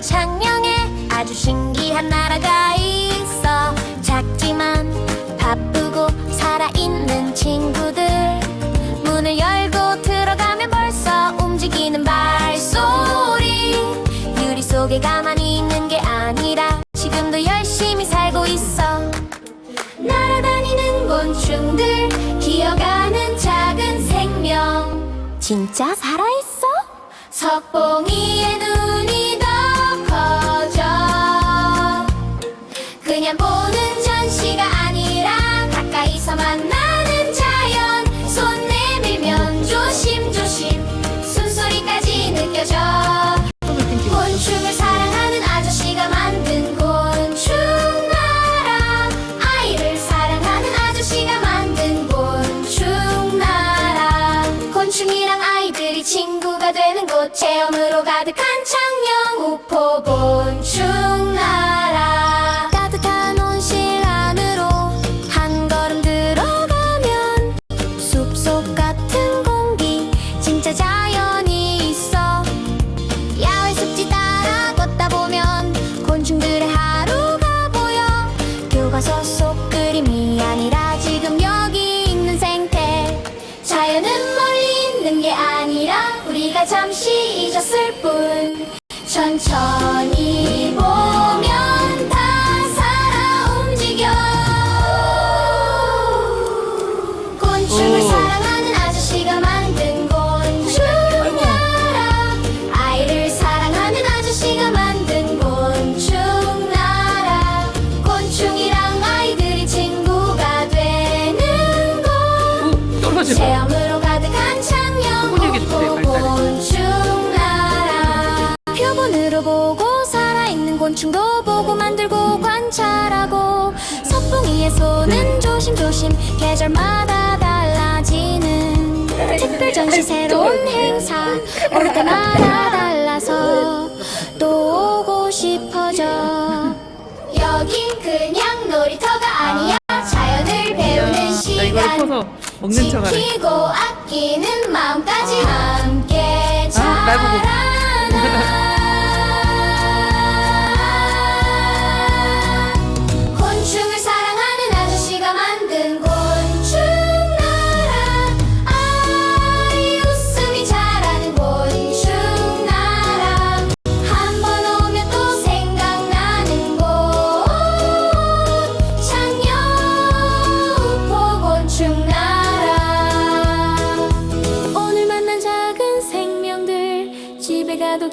창녕에 아주 신기한 나라가 있어. 작지만 바쁘고 살아있는 친구들. 문을 열고 들어가면 벌써 움직이는 발소리. 유리 속에 가만히 있는 게 아니라 지금도 열심히 살고 있어. 날아다니는 곤충들 기어가는 작은 생명. 진짜 살아있어? 석봉이의 눈 그냥 보는 전시가 아니라 가까이서 만나는 자연. 손 내밀면 조심조심 숨소리까지 느껴져. 곤충을 사랑하는 아저씨가 만든 곤충 나라. 아이를 사랑하는 아저씨가 만든 곤충 나라. 곤충이랑 아이들이 친구가 되는 곳 체험으로 가득한 창녕 우포 곤충 잠시 잊었을 뿐. 천천히 보면 다 살아 움직여. 곤충을 오. 사랑하는 아저씨가 만든 곤충 나라. 아이를 사랑하는 아저씨가 만든 곤충 나라. 곤충이랑 아이들이 친구가 되는 곳. 체험 표본으로 보고 살아있는 곤충도 보고 만들고 관찰하고 석봉이의 손은 조심조심 계절마다 달라지는 특별 전시 새로운 행사. 올 때마다 달라서 또 오고 싶어져. 여긴 그냥 놀이터가 아니야. 자연을 배우는 나 시간. 퍼서 먹는 척 하네. 지키고 아끼는 마음까지 함께 아, 날 보고. 자라나 생명들